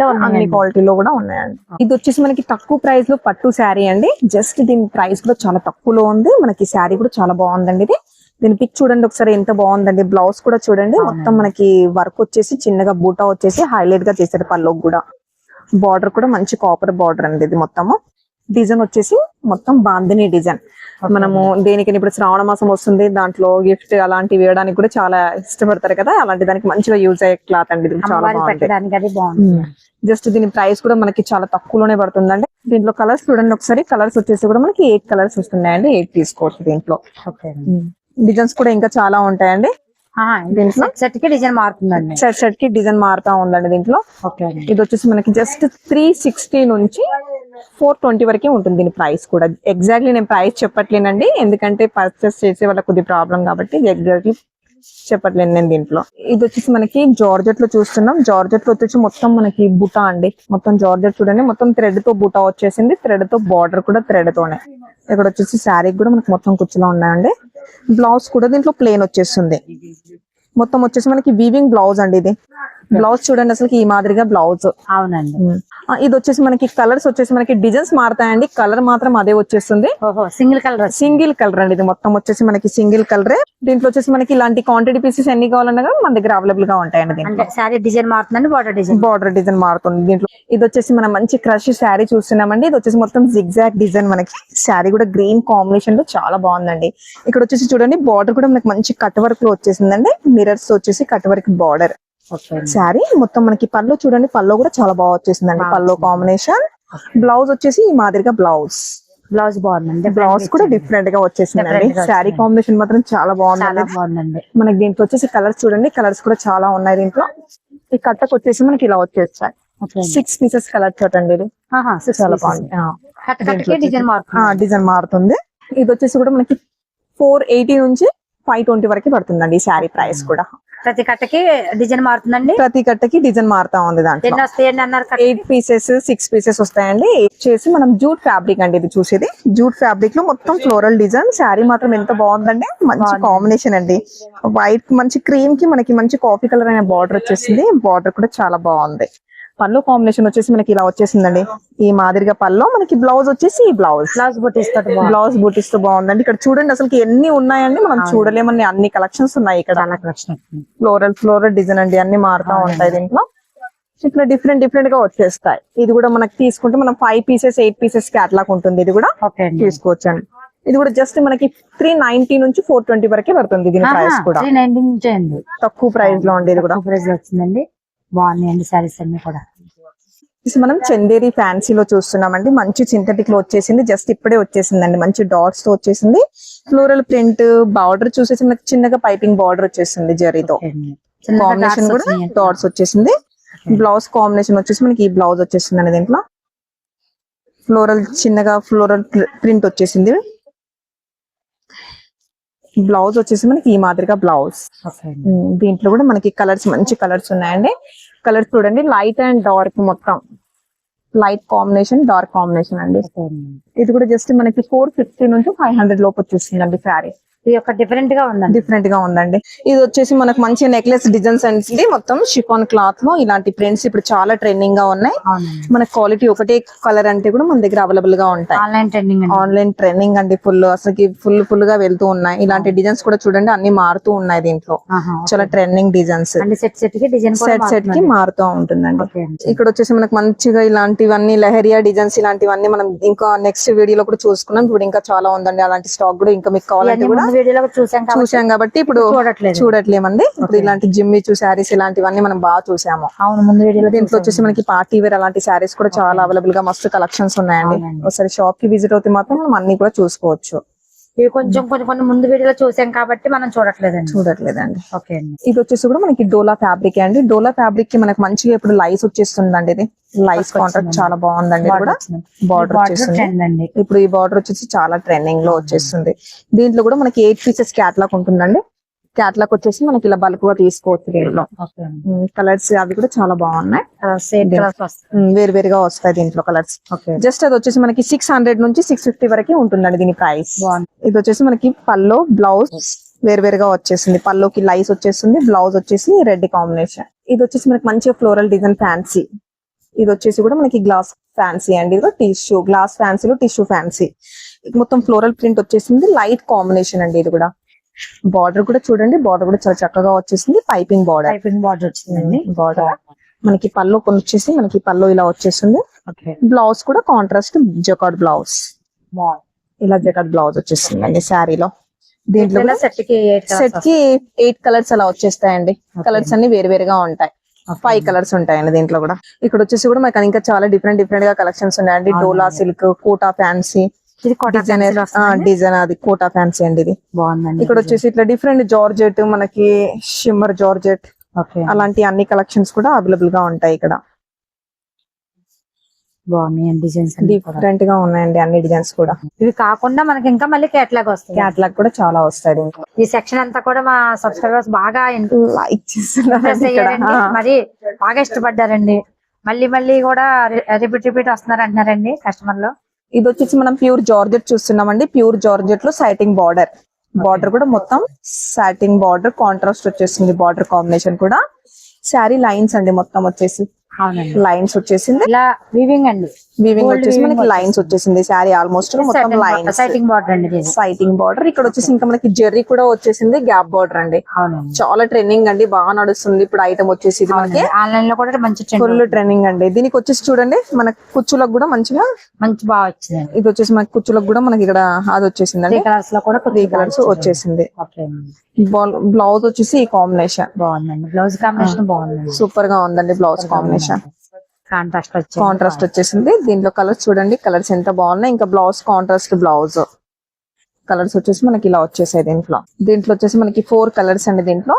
లో అన్ని. క్వాలిటీలో కూడా ఉన్నాయండి. ఇది వచ్చేసి మనకి తక్కువ ప్రైస్లో పట్టు శారీ అండి. జస్ట్ దీని ప్రైస్ కూడా చాలా తక్కువలో ఉంది. మనకి శారీ కూడా చాలా బాగుందండి ఇది. దీని పిక్ చూడండి ఒకసారి ఎంత బాగుందండి. బ్లౌజ్ కూడా చూడండి. మొత్తం మనకి వర్క్ వచ్చేసి చిన్నగా బూటా వచ్చేసి హైలైట్గా చేశారు పల్లోకి కూడా. బార్డర్ కూడా మంచి కాపర్ బార్డర్ అండి ఇది మొత్తము. డిజైన్ వచ్చేసి మొత్తం బాందిని డిజైన్. మనము దేనికి ఇప్పుడు శ్రావణ మాసం వస్తుంది దాంట్లో గిఫ్ట్ అలాంటివి వేయడానికి కూడా చాలా ఇష్టపడతారు కదా అలాంటి దానికి మంచిగా యూజ్ అయ్యే క్లాత్ అండి చాలా బాగుంది. జస్ట్ దీని ప్రైస్ కూడా మనకి చాలా తక్కువలోనే పడుతుందండి. దీంట్లో కలర్స్ చూడండి ఒకసారి. కలర్స్ వచ్చేసి కూడా మనకి ఎయిట్ కలర్స్ వస్తున్నాయండి ఎయిట్ తీసుకోవచ్చు దీంట్లో. డిజైన్స్ కూడా ఇంకా చాలా ఉంటాయండి? సెట్కి డిజైన్ మారుతుందండి. షర్ట్ షర్ట్కి డిజైన్ మారుతా ఉందండి దీంట్లో. ఇది వచ్చేసి మనకి జస్ట్ త్రీ సిక్స్టీ నుంచి ఫోర్ ట్వంటీ వరకే ఉంటుంది దీని ప్రైస్ కూడా. ఎగ్జాక్ట్లీ నేను ప్రైస్ చెప్పట్లేనండి. ఎందుకంటే పర్చేస్ చేసే వాళ్ళకి కొద్ది ప్రాబ్లం కాబట్టి ఎగ్జాక్ట్లీ చెప్పట్లేను నేను దీంట్లో. ఇది వచ్చేసి మనకి జార్జెట్లో చూస్తున్నాం. జార్జెట్లో వచ్చేసి మొత్తం మనకి బుటా అండి. మొత్తం జార్జెట్ చూడండి. మొత్తం థ్రెడ్తో బుటా వచ్చేసింది. థ్రెడ్తో బార్డర్ కూడా థ్రెడ్ తోనే. ఇక్కడ వచ్చేసి శారీ కూడా మనకి మొత్తం కుచ్చులో ఉన్నాయండి. బ్లౌజ్ కూడా దీంట్లో ప్లేన్ వచ్చేస్తుంది. మొత్తం వచ్చేసి మనకి వీవింగ్ బ్లౌజ్ అండి ఇది. బ్లౌజ్ చూడండి అసలు ఈ మాదిరిగా బ్లౌజ్. అవునండి. ఇది వచ్చేసి మనకి కలర్స్ వచ్చేసి మనకి డిజైన్స్ మారుతాయండి. కలర్ మాత్రం అదే వచ్చేస్తుంది. సింగిల్ కలర్ సింగిల్ కలర్ అండి ఇది. మొత్తం వచ్చేసి మనకి సింగిల్ కలరే. దీంట్లో వచ్చేసి మనకి ఇలాంటి క్వాంటిటీ పీసెస్ ఎన్ని కావాలన్నా మన దగ్గర అవైలబుల్గా ఉంటాయండి సారీ డిజైన్ మారుతుందండి బార్డర్ డిజైన్? బార్డర్ డిజైన్ మారుతుంది దీంట్లో. ఇది వచ్చేసి మనం మంచి క్రష్ శారీ చూస్తున్నామండి. ఇది వచ్చేసి మొత్తం జిగ్జాగ్ డిజైన్ మనకి. శారీ కూడా గ్రీన్ కాంబినేషన్లో చాలా బాగుందండి. ఇక్కడ వచ్చేసి చూడండి బార్డర్ కూడా మనకి మంచి కట్ వర్క్లో వచ్చేసిందండి. మిరర్స్ వచ్చేసి కట్ వర్క్ బార్డర్ శారీ మొత్తం మనకి పళ్ళు చూడండి పళ్ళు కూడా చాలా బాగా వచ్చేసిందండి. పళ్ళు కాంబినేషన్ బ్లౌజ్ వచ్చేసి ఈ మాదిరిగా బ్లౌజ్ బ్లౌజ్ బాగుందండి. బ్లౌజ్ కూడా డిఫరెంట్గా వచ్చేసిందండి. శారీ. కాంబినేషన్ మాత్రం చాలా చాలా బాగుందండి. మనకి దీంట్లో వచ్చేసి కలర్స్ చూడండి కలర్స్ కూడా చాలా ఉన్నాయి దీంట్లో. ఈ కట్టకు వచ్చేసి మనకి ఇలా వచ్చేస్తాయి. సిక్స్ పీసెస్ కలర్ చూడండి ఇది. చాలా బాగుంది. డిజైన్ మారుతుంది. డిజైన్ మారుతుంది. ఇది వచ్చేసి కూడా మనకి ఫోర్ ఎయిటీ నుంచి ఫైవ్ ట్వంటీ వరకు పడుతుందండి ఈ శారీ ప్రైస్ కూడా. ప్రతి కట్టకి డిజైన్ మారుతుందండి? ప్రతి కట్టకి డిజైన్ మారుతా ఉంది దాంట్లో. వస్తాయండి అన్నారు ఎయిట్ పీసెస్ సిక్స్ పీసెస్ వస్తాయండి. చేసి మనం జూట్ ఫ్యాబ్రిక్ అండి ఇది చూసేది. జూట్ ఫ్యాబ్రిక్లో మొత్తం ఫ్లోరల్ డిజైన్ శారీ మాత్రం ఎంత బాగుందండి. మంచి. కాంబినేషన్ అండి. వైట్ మంచి క్రీమ్కి మనకి మంచి కాఫీ కలర్ అయిన బార్డర్ వచ్చేసింది. బార్డర్ కూడా చాలా బాగుంది. పళ్ళు కాంబినేషన్ వచ్చేసి మనకి ఇలా వచ్చేసిందండి. ఈ మాదిరిగా పళ్ళు మనకి బ్లౌజ్ వచ్చేసి ఈ బ్లౌజ్ బ్లౌజ్ బుట్టిస్తాడు బ్లౌజ్ బూటీస్తో బాగుందండి. ఇక్కడ చూడండి అసలు ఎన్ని ఉన్నాయండి? మనం చూడలేమని అన్ని కలెక్షన్స్ ఉన్నాయి ఇక్కడ. ఫ్లోరల్ ఫ్లోరల్ డిజైన్ అండి. అన్ని మారుతా ఉంటాయి దీంట్లో. ఇట్లా డిఫరెంట్ డిఫరెంట్గా వచ్చేస్తాయి. ఇది కూడా మనకి తీసుకుంటే మనం five pieces eight pieces catalogue ఉంటుంది. ఇది కూడా తీసుకోవచ్చు అండి. ఇది కూడా జస్ట్ మనకి త్రీ నైన్టీ నుంచి ఫోర్ ట్వంటీ వరకే పడుతుంది దీని ప్రైస్ కూడా. తక్కువ ప్రైస్లో ఉంది ఇది కూడా. ప్రైస్లో వచ్చిందండి. బాగున్నాయండి సారీస్ అన్ని కూడా. మనం చందేరి ఫ్యాన్సీలో చూస్తున్నామండి. మంచి సింథటిక్లో వచ్చేసింది. జస్ట్ ఇప్పుడే వచ్చేసిందండి. మంచి డాట్స్తో వచ్చేసింది. ఫ్లోరల్ ప్రింట్ బార్డర్ చూసేసి మనకి చిన్నగా పైపింగ్ బార్డర్ వచ్చేసింది జరీతో. కాంబినేషన్ కూడా. డాట్స్ వచ్చేసింది. బ్లౌజ్ కాంబినేషన్ వచ్చేసి మనకి ఈ బ్లౌజ్ వచ్చేసింది అండి దీంట్లో. ఫ్లోరల్ చిన్నగా ఫ్లోరల్ ప్రింట్ వచ్చేసింది. బ్లౌజ్ వచ్చేసి మనకి ఈ మాదిరిగా బ్లౌజ్. దీంట్లో కూడా మనకి కలర్స్ మంచి కలర్స్ ఉన్నాయండి. కలర్స్ చూడండి లైట్ అండ్ డార్క్ మొత్తం. లైట్ కాంబినేషన్ డార్క్ కాంబినేషన్ అండి. ఇది కూడా జస్ట్ మనకి ఫోర్ ఫిఫ్టీ నుంచి ఫైవ్ హండ్రెడ్ లోపు వచ్చేసిందండి శారీ. ఇది ఒక డిఫరెంట్గా ఉందండి. డిఫరెంట్గా ఉందండి. ఇది వచ్చేసి మనకు మంచి నెక్లెస్ డిజైన్స్ అండి మొత్తం షిఫాన్ క్లాత్లో ఇలాంటి ప్రింట్స్ ఇప్పుడు చాలా ట్రెండింగ్గా ఉన్నాయి. మన క్వాలిటీ ఒకటే కలర్ అంటే కూడా మన దగ్గర అవైలబుల్గా ఉంటాయి. ఆన్లైన్ ట్రెండింగ్ అండి. ఆన్లైన్ ట్రెండింగ్ అండి ఫుల్ అసలు ఫుల్ ఫుల్గా వెళ్తూ ఉన్నాయి. ఇలాంటి డిజైన్స్ కూడా చూడండి అన్ని మారుతూ ఉన్నాయి దీంట్లో. చాలా ట్రెండింగ్ డిజైన్స్ సెట్ సెట్కి డిజైన్ సెట్ సెట్కి మారుతూ ఉంటుందండి. ఇక్కడ వచ్చేసి మనకు మంచిగా ఇలాంటివన్నీ లహరియా డిజైన్స్ ఇలాంటివన్నీ మనం ఇంకా నెక్స్ట్ వీడియోలో కూడా చూసుకున్నాం. ఇప్పుడు ఇంకా చాలా ఉందండి. అలాంటి స్టాక్ కూడా ఇంకా మీకు కావాలంటే కూడా వీడియోలో చూసాం కాబట్టి చూసాం కాబట్టి ఇప్పుడు చూడట్లేదు. చూడట్లేమండి. ఇప్పుడు ఇలాంటి జిమ్మిచూ శారీస్ ఇలాంటివన్నీ మనం బాగా చూసాము. అవును ముందు వీడియోలో దీంట్లో వచ్చేసి మనకి పార్టీ వేర్ అలాంటి శారీస్ కూడా చాలా అవైలబుల్గా మస్తు కలెక్షన్స్ ఉన్నాయండి. ఒకసారి షాప్కి విజిట్ అవుతే మాత్రం మనం అన్ని కూడా చూసుకోవచ్చు. ఇవి కొంచెం కొన్ని కొన్ని ముందు వీడియోలో చూసాం కాబట్టి మనం చూడట్లేదండి. చూడట్లేదండి. ఓకే అండి. ఇది వచ్చేసి కూడా మనకి డోలా ఫ్యాబ్రిక్ అండి. డోలా ఫ్యాబ్రిక్కి మనకి మంచిగా ఇప్పుడు లైస్ వచ్చేస్తుందండి ఇది. లైస్ కాంట్రాక్ట్ చాలా బాగుందండి కూడా. బార్డర్ వచ్చేసింది ఇప్పుడు ఈ బార్డర్ వచ్చేసి చాలా ట్రెండింగ్లో వచ్చేస్తుంది. దీంట్లో కూడా మనకి ఎయిట్ పీసెస్ క్యాట్లాగ్ ఉంటుందండి. క్యాట్లాగ్ వచ్చేసి మనకి ఇలా బల్క్గా తీసుకోవచ్చు దీంట్లో కలర్స్ అవి కూడా చాలా బాగున్నాయి. వేరు వేరుగా వస్తాయి దీంట్లో కలర్స్. జస్ట్ అది వచ్చేసి మనకి సిక్స్ హండ్రెడ్ నుంచి సిక్స్ ఫిఫ్టీ వరకు ఉంటుందండి దీని ప్రైస్ ఇది వచ్చేసి మనకి పల్లో బ్లౌజ్ వేరు వేరుగా వచ్చేసింది. పల్లోకి లైస్ వచ్చేస్తుంది బ్లౌజ్ వచ్చేసి రెడ్ కాంబినేషన్ ఇది వచ్చేసి మనకి మంచిగా ఫ్లోరల్ డిజైన్ ఫ్యాన్సీ ఇది వచ్చేసి కూడా మనకి గ్లాస్ ఫ్యాన్సీ అండి. ఇది టిష్యూ గ్లాస్ ఫ్యాన్సీలో టిష్యూ ఫ్యాన్సీ మొత్తం ఫ్లోరల్ ప్రింట్ వచ్చేసింది లైట్ కాంబినేషన్ అండి ఇది కూడా. బార్డర్ కూడా చూడండి. బార్డర్ కూడా చాలా చక్కగా వచ్చేసింది. పైపింగ్ బార్డర్ టైపింగ్ బార్డర్ వచ్చిందండి. బార్డర్ మనకి పల్లో కొన్ని వచ్చేసి మనకి పల్లో ఇలా వచ్చేసింది. బ్లౌజ్ కూడా కాంట్రాస్ట్ జకాట్ బ్లౌజ్ ఇలా జకాట్ బ్లౌజ్ వచ్చేసింది అండి శారీలో. దీంట్లో సెట్కి సెట్కి ఎయిట్ కలర్స్ అలా వచ్చేస్తాయండి. కలర్స్ అన్ని వేరు వేరుగా ఉంటాయి. ఫైవ్ కలర్స్ ఉంటాయండి దీంట్లో కూడా. ఇక్కడ వచ్చేసి కూడా మనకి ఇంకా చాలా డిఫరెంట్ డిఫరెంట్గా కలెక్షన్స్ ఉన్నాయండి. డోలా సిల్క్ కోటా ఫ్యాన్సీ ఇది కోటా డిజైన్ అది కోటా ఫ్యాన్సీ అండి ఇది. బాగుందండి ఇక్కడ వచ్చేసి ఇట్లా డిఫరెంట్ జార్జెట్ మనకి షిమ్మర్ జార్జెట్ ఓకే. అలాంటి అన్ని కలెక్షన్స్ కూడా అవైలబుల్గా ఉంటాయి ఇక్కడ. డిజైన్స్. డిఫరెంట్గా ఉన్నాయండి అన్ని డిజైన్స్ కూడా. ఇవి కాకుండా మనకి ఇంకా మళ్ళీ కేటలాగ్ వస్తుంది. క్యాట్లాగ్ కూడా చాలా వస్తాయి ఈ సెక్షన్ అంతా కూడా మా సబ్స్క్రైబర్స్ బాగా లైక్ అయ్యారండి. మరి బాగా ఇష్టపడ్డారండి. మళ్ళీ మళ్ళీ కూడా రిపీట్ రిపీట్ వస్తున్నారు అంటున్నారండి కస్టమర్లు. ఇది వచ్చేసి మనం ప్యూర్ జార్జెట్ చూస్తున్నామండి. ప్యూర్ జార్జెట్లో సైటింగ్ బార్డర్ బార్డర్ కూడా మొత్తం సాటింగ్ బార్డర్ కాంట్రాస్ట్ వచ్చేసింది బార్డర్ కాంబినేషన్ కూడా. శారీ లైన్స్ అండి మొత్తం వచ్చేసి. లైన్స్ వచ్చేసింది. ఇలా వీవింగ్ అండి. వీవింగ్ వచ్చేసి మనకి లైన్స్ వచ్చేసింది. శారీ ఆల్మోస్ట్ మొత్తం లైన్స్ సైటింగ్ బార్డర్ అండి సైటింగ్ బార్డర్ ఇక్కడ వచ్చేసి ఇంకా మనకి జెర్రీ కూడా వచ్చేసింది. గ్యాప్ బార్డర్ అండి. చాలా ట్రెండింగ్ అండి. బాగా నడుస్తుంది. ఇప్పుడు ఐటమ్ వచ్చేసి ఇది మనకి. ఆన్లైన్లో కూడా మంచి ఫుల్ ట్రెండింగ్ అండి. దీనికి వచ్చేసి చూడండి. మన కుచ్చులకు కూడా మంచిగా మంచి బాగా వచ్చిందండి. ఇది వచ్చేసి మనకి కుచ్చులకు కూడా మనకి ఇక్కడ అది వచ్చేసిందండి. త్రీ కలర్స్లో కూడా త్రీ కలర్స్ వచ్చేసింది. బ్లౌజ్ వచ్చేసి ఈ కాంబినేషన్ బాగుందండి. బ్లౌజ్ కాంబినేషన్ బాగుందండి. సూపర్గా ఉందండి బ్లౌజ్ కాంబినేషన్ కాంట్రాస్ట్. కాంట్రాస్ట్ వచ్చేసింది. దీంట్లో కలర్స్ చూడండి. కలర్స్ ఎంత బాగున్నాయి. ఇంకా బ్లౌజ్ కాంట్రాస్ట్ బ్లౌజ్. కలర్స్ వచ్చేసి మనకి ఇలా వచ్చేసాయి దీంట్లో. దీంట్లో వచ్చేసి మనకి ఫోర్ కలర్స్ అండి దీంట్లో.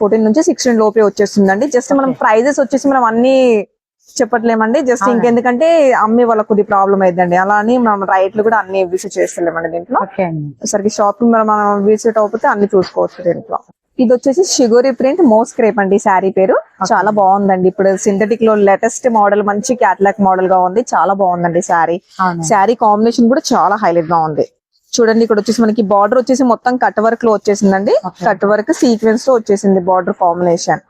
ఫోర్టీన్ నుంచి సిక్స్టీన్ లోపే వచ్చేస్తుందండి. జస్ట్ మనం ప్రైజెస్ వచ్చేసి మనం అన్ని చెప్పట్లేమండి. జస్ట్. ఇంకెందుకంటే అమ్మే వాళ్ళకి కొద్ది ప్రాబ్లం అయిందండి అలా అని మనం రైట్లు కూడా అన్ని విజిట్ చేస్తలేమండి దీంట్లో. సరికి షాపింగ్ మనం మనం విజిట్ అవుతే అన్ని చూసుకోవచ్చు దీంట్లో. ఇది వచ్చేసి షుగరీ ప్రింట్ మోస్ క్రేప్ అండి శారీ పేరు. చాలా బాగుందండి. ఇప్పుడు సింథటిక్లో లేటెస్ట్ మోడల్ మంచి క్యాట్లాక్ మోడల్గా ఉంది. చాలా బాగుందండి శారీ. శారీ కాంబినేషన్ కూడా చాలా హైలైట్గా ఉంది. చూడండి ఇక్కడ వచ్చేసి మనకి బార్డర్ వచ్చేసి మొత్తం కట్ వర్క్లో వచ్చేసిందండి. కట్ వర్క్ సీక్వెన్స్లో వచ్చేసింది బార్డర్ కాంబినేషన్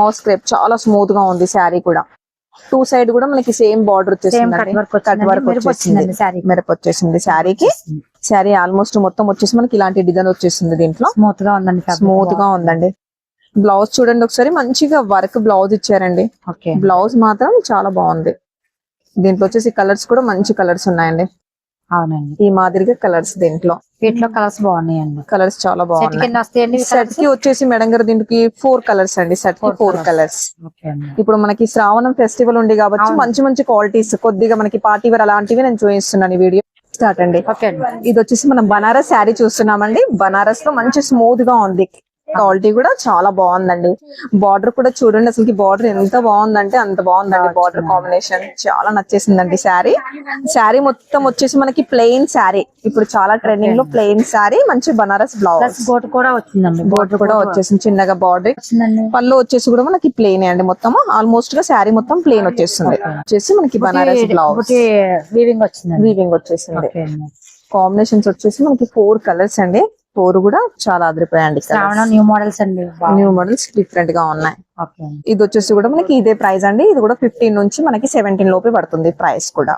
మౌస్ క్రేప్ చాలా స్మూత్గా ఉంది శారీ కూడా. టూ సైడ్ కూడా మనకి సేమ్ బార్డర్ వచ్చేసింది కట్ వర్క్ వచ్చేసింది. వచ్చిందండి శారీ. మిరప వచ్చేసింది శారీకి. శారీ ఆల్మోస్ట్ మొత్తం వచ్చేసి మనకి ఇలాంటి డిజైన్ వచ్చేసింది దీంట్లో. స్మూత్గా ఉందండి. స్మూత్గా ఉందండి. బ్లౌజ్ చూడండి ఒకసారి మంచిగా వర్క్ బ్లౌజ్ ఇచ్చారండి. బ్లౌజ్ మాత్రం చాలా బాగుంది. దీంట్లో వచ్చేసి కలర్స్ కూడా మంచి కలర్స్ ఉన్నాయండి. అవునండి. ఈ మాదిరిగా కలర్స్ దీంట్లో. వీటిలో కలర్స్ బాగున్నాయండి. కలర్స్ చాలా బాగున్నాయి. సెట్? కి వచ్చేసి మేడం గారు దీనికి ఫోర్ కలర్స్ అండి. సెట్కి ఫోర్. కలర్స్. ఇప్పుడు మనకి శ్రావణం ఫెస్టివల్ ఉంది కాబట్టి. మంచి మంచి క్వాలిటీస్ కొద్దిగా మనకి పార్టీ వేర్ అలాంటివి నేను చూపిస్తున్నాను ఈ వీడియో స్టార్ట్ అండి. ఇది వచ్చేసి మనం బనారస్ శారీ చూస్తున్నామండి. బనారస్లో మంచి స్మూత్గా ఉంది. క్వాలిటీ కూడా చాలా బాగుందండి. బార్డర్ కూడా చూడండి అసలు బార్డర్ ఎంత బాగుందంటే అంత బాగుందండి బార్డర్ కాంబినేషన్. చాలా నచ్చేసిందండి శారీ. శారీ మొత్తం వచ్చేసి మనకి ప్లెయిన్ శారీ. ఇప్పుడు చాలా ట్రెండింగ్లో ప్లెయిన్ శారీ మంచి బనారస్ బ్లౌజ్. గోట్ కూడా వచ్చిందండి. బార్డర్ కూడా వచ్చేసింది చిన్నగా బార్డర్. పళ్ళు వచ్చేసి కూడా మనకి ప్లెయిన్ అండి మొత్తం ఆల్మోస్ట్గా శారీ మొత్తం ప్లెయిన్ వచ్చేస్తుంది. వచ్చేసి మనకి బనారస్ బ్లౌజ్. వీవింగ్ వచ్చేసింది. కాంబినేషన్స్ వచ్చేసి మనకి ఫోర్ కలర్స్ అండి. ఫోర్ కూడా చాలా అదిరిపోయాయండి శ్రావణం న్యూ మోడల్స్ అండి. న్యూ మోడల్స్ డిఫరెంట్గా ఉన్నాయి. ఇది వచ్చేసి కూడా మనకి ఇదే ప్రైస్ అండి. ఇది కూడా ఫిఫ్టీన్ నుంచి మనకి సెవెంటీన్ లోపే పడుతుంది ప్రైస్ కూడా.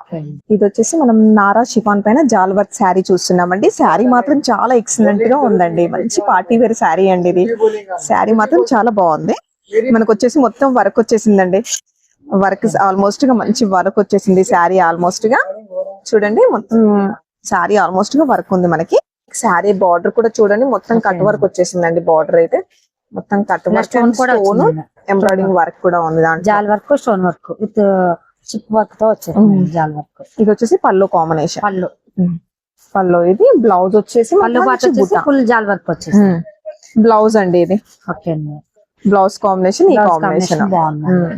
ఇది వచ్చేసి మనం నారా షిఫాన్ పైన జాల్ వర్క్ శారీ చూస్తున్నామండి శారీ మాత్రం చాలా ఎక్సలెంట్గా ఉందండి. మంచి పార్టీ వేర్ శారీ అండి ఇది. శారీ మాత్రం చాలా బాగుంది. మనకు వచ్చేసి మొత్తం వర్క్ వచ్చేసిందండి. వర్క్ ఆల్మోస్ట్గా మంచి వర్క్ వచ్చేసింది. శారీ ఆల్మోస్ట్గా. చూడండి మొత్తం శారీ ఆల్మోస్ట్గా వర్క్ ఉంది మనకి. శారీ బార్డర్ కూడా చూడండి. మొత్తం కట్ వర్క్ వచ్చేసిందండి బార్డర్ అయితే. మొత్తం కట్ వర్క్ స్టోన్ కూడా స్టోన్ వచ్చిందండి ఎంబ్రాయిడింగ్ వర్క్ కూడా ఉంది జాల్ work stone work with chip వర్క్తో వచ్చేసింది జాల్ వర్క్. ఇది వచ్చేసి పళ్ళు కాంబినేషన్. పళ్ళు. పళ్ళు ఇది బ్లౌజ్ వచ్చేసి పళ్ళు వచ్చేసి. ఫుల్ జాల్ వర్క్ వచ్చేసింది. ఉమ్. బ్లౌజ్ అండి ఇది. ఓకే అండి. బ్లౌజ్ కాంబినేషన్ ఈ కాంబినేషన్.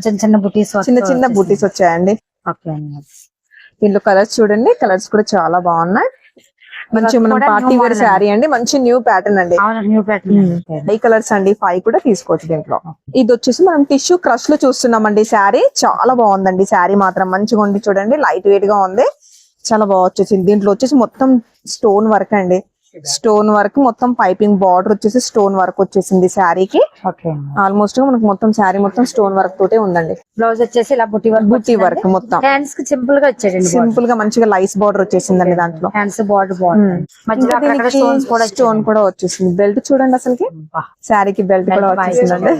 చిన్న చిన్న బుటీస్ చిన్న చిన్న బూటీస్ వచ్చాయండి. ఓకే అండి. దీంట్లో కలర్స్ చూడండి. కలర్స్ కూడా చాలా బాగున్నాయి. మంచి మనం పార్టీ వేర్ శారీ అండి. మంచి న్యూ ప్యాటర్న్ అండి. న్యూ ప్యాటర్న్ ఈ కలర్స్ అండి ఫైవ్ కూడా తీసుకోవచ్చు దీంట్లో. ఇది వచ్చేసి మనం టిష్యూ క్రష్లో చూస్తున్నామండి శారీ. చాలా బాగుందండి శారీ మాత్రం. మంచిగా ఉంది చూడండి. లైట్ వెయిట్గా ఉంది. చాలా బాగా వచ్చేసింది. దీంట్లో వచ్చేసి మొత్తం స్టోన్ వర్క్ అండి. స్టోన్ వర్క్ మొత్తం పైపింగ్ బార్డర్ వచ్చేసి స్టోన్ వర్క్ వచ్చేసింది శారీకి. ఆల్మోస్ట్ మనకు మొత్తం శారీ మొత్తం స్టోన్ వర్క్ తోటే ఉందండి. బ్లౌజ్ వచ్చేసి ఇలా బుట్టి వర్క్ బుట్టి వర్క్ మొత్తం. హ్యాండ్స్కి సింపుల్గా వచ్చాడండి సింపుల్గా మంచిగా లైస్ బార్డర్ వచ్చేసిందండి దాంట్లో. హ్యాండ్స్ బార్డర్ కూడా స్టోన్ కూడా వచ్చేసింది. బెల్ట్ చూడండి అసలుకి. శారీకి బెల్ట్ కూడా వచ్చేసిందండి.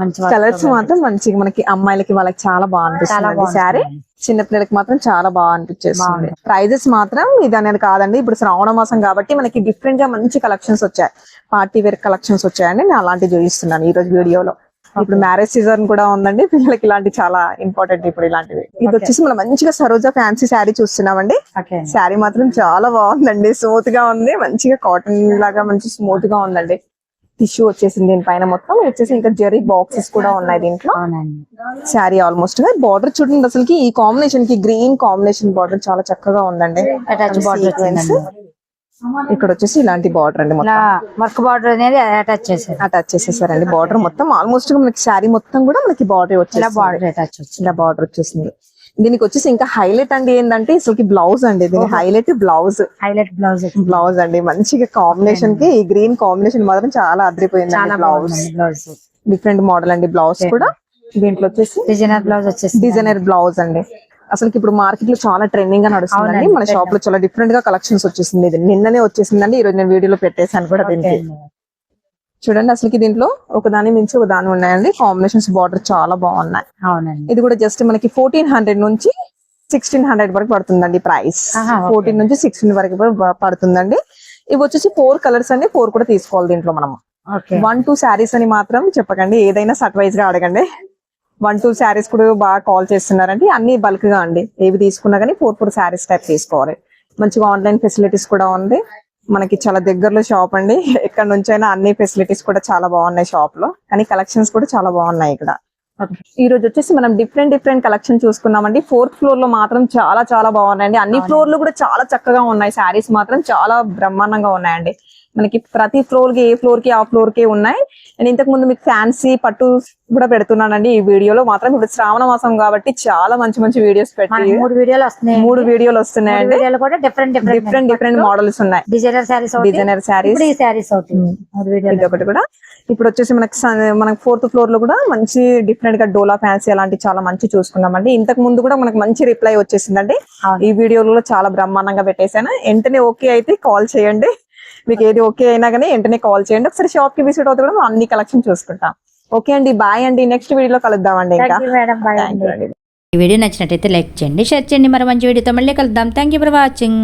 మంచి కలర్స్ మాత్రం మంచిగా మనకి అమ్మాయిలకి వాళ్ళకి చాలా బాగా అనిపిస్తుంది. శారీ చిన్న పిల్లలకి మాత్రం చాలా బాగా అనిపించేస్తుంది బాగుంది. ప్రైజెస్ మాత్రం ఇది అనేది కాదండి. ఇప్పుడు శ్రావణ మాసం కాబట్టి మనకి డిఫరెంట్గా మంచి కలెక్షన్స్ వచ్చాయి. పార్టీ వేర్ కలెక్షన్స్ వచ్చాయండి. నేను అలాంటివి చూపిస్తున్నాను ఈ రోజు వీడియోలో. ఇప్పుడు మ్యారేజ్ సీజన్ కూడా ఉందండి. పిల్లలకి ఇలాంటి చాలా ఇంపార్టెంట్ ఇప్పుడు ఇలాంటివి. ఇది వచ్చేసి మనం మంచిగా సరోజా ఫ్యాన్సీ శారీ చూస్తున్నామండి. శారీ మాత్రం చాలా బాగుందండి. స్మూత్గా ఉంది. మంచిగా కాటన్ లాగా మంచి స్మూత్గా ఉందండి. టిష్యూ వచ్చేసింది దీనిపైన మొత్తం. వచ్చేసి ఇంకా జెరీ బాక్సెస్ కూడా ఉన్నాయి దీంట్లో. శారీ ఆల్మోస్ట్గా. బార్డర్ చూడండి అసలుకి ఈ కాంబినేషన్కి గ్రీన్ కాంబినేషన్ బార్డర్ చాలా చక్కగా ఉందండి. అటాచ్ బార్డర్ వచ్చిందండి ఇక్కడ వచ్చేసి ఇలాంటి బార్డర్ అండి వర్క్ బార్డర్ అనేది అటాచ్ చేశారు. అటాచ్ చేసేసారండి. బార్డర్ మొత్తం ఆల్మోస్ట్గా మనకి శారీ మొత్తం కూడా మనకి బార్డర్ వచ్చేసి బార్డర్ అటాచ్ వచ్చింది ఇలా బార్డర్ వచ్చేసింది. దీనికి వచ్చేసి ఇంకా హైలైట్ అండి ఏంటంటే అసలుకి బ్లౌజ్ అండి దీని highlight blouse highlight blouse blouse అండి. మంచిగా కాంబినేషన్కి ఈ గ్రీన్ కాంబినేషన్ మాత్రం చాలా అదిరిపోయింది బ్లౌజ్ డిఫరెంట్ మోడల్ అండి బ్లౌజ్ కూడా. దీంట్లో వచ్చేసి డిజైనర్ బ్లౌజ్ వచ్చేసి డిజైనర్ బ్లౌజ్ అండి. అసలు ఇప్పుడు మార్కెట్లో చాలా ట్రెండింగ్గా నడుస్తుందండి. మన షాప్లో చాలా డిఫరెంట్గా కలెక్షన్స్ వచ్చేసింది. ఇది నిన్ననే వచ్చేసిందండి. ఈ రోజు నేను వీడియోలో పెట్టేశాను కూడా దీనికి. చూడండి అసలుకి దీంట్లో ఒక దాని మించి ఒక దాని ఉన్నాయండి. కాంబినేషన్స్ బార్డర్ చాలా బాగున్నాయి. అవునండి. ఇది కూడా జస్ట్ మనకి ఫోర్టీన్ హండ్రెడ్ నుంచి సిక్స్టీన్ హండ్రెడ్ వరకు పడుతుందండి ప్రైస్. ఫోర్టీన్ నుంచి సిక్స్టీన్ వరకు పడుతుందండి. ఇవి వచ్చేసి ఫోర్ కలర్స్ అండి. ఫోర్ కూడా తీసుకోవాలి దీంట్లో మనం వన్ టూ శారీస్ అని మాత్రం చెప్పకండి. ఏదైనా వైజ్గా అడగండి. వన్ టూ శారీస్ కూడా బాగా కాల్ చేస్తున్నారంటే అన్ని బల్క్గా అండి. ఏవి తీసుకున్నా కానీ ఫోర్ ఫోర్ శారీస్ టైప్ తీసుకోవాలి. మంచిగా ఆన్లైన్ ఫెసిలిటీస్ కూడా ఉంది. మనకి చాలా దగ్గరలో షాప్ అండి. ఎక్కడ నుంచైనా అన్ని ఫెసిలిటీస్ కూడా చాలా బాగున్నాయి షాప్లో. కానీ కలెక్షన్స్ కూడా చాలా బాగున్నాయి ఇక్కడ. ఈ రోజు వచ్చేసి మనం డిఫరెంట్ డిఫరెంట్ కలెక్షన్ చూసుకున్నామండి. ఫోర్త్ ఫ్లోర్లో మాత్రం చాలా చాలా బాగున్నాయండి. అన్ని ఫ్లోర్లో కూడా చాలా చక్కగా ఉన్నాయి. శారీస్ మాత్రం చాలా బ్రహ్మాండంగా ఉన్నాయండి. మనకి ప్రతి ఫ్లోర్కి ఏ ఫ్లోర్కి ఆ ఫ్లోర్కి ఉన్నాయి. నేను ఇంతకు ముందు మీకు ఫ్యాన్సీ పట్టు కూడా పెడుతున్నానండి. ఈ వీడియోలో మాత్రం ఇప్పుడు శ్రావణ మాసం కాబట్టి చాలా మంచి మంచి వీడియోస్ పెట్టి మూడు వీడియోలు వస్తున్నాయి మూడు వీడియోలు వస్తున్నాయండి. డిఫరెంట్ డిఫరెంట్ డిఫరెంట్ మోడల్స్ ఉన్నాయి. డిజైనర్ శారీస్ డిజైనర్ శారీస్ ఇప్పుడు ఈ శారీస్ ఇది ఒకటి కూడా. ఇప్పుడు వచ్చేసి మనకి మనకి ఫోర్త్ ఫ్లోర్లో కూడా మంచి డిఫరెంట్గా డోలా ఫ్యాన్సీ అలాంటి చాలా మంచి చూసుకున్నామండి. ఇంతకు ముందు కూడా మనకు మంచి రిప్లై వచ్చేసిందండి. ఈ వీడియోలో చాలా బ్రహ్మాండంగా పెట్టేశాను. వెంటనే ఓకే అయితే కాల్ చేయండి. మీకు ఏది ఓకే అయినా కానీ వెంటనే కాల్ చేయండి. ఒకసారి షాప్కి విజిట్ అవుతే కూడా అన్ని కలెక్షన్ చూసుకుంటాం. ఓకే అండి బాయ్ అండి. నెక్స్ట్ వీడియోలో కలుద్దామండి ఇంకా. మేడం బాయ్ థ్యాంక్ యూ అండి. ఈ వీడియో నచ్చినట్టయితే లైక్ చేయండి షేర్ చేయండి. మరి మంచి వీడియోతో మళ్ళీ కలుద్దాం. Thank you for watching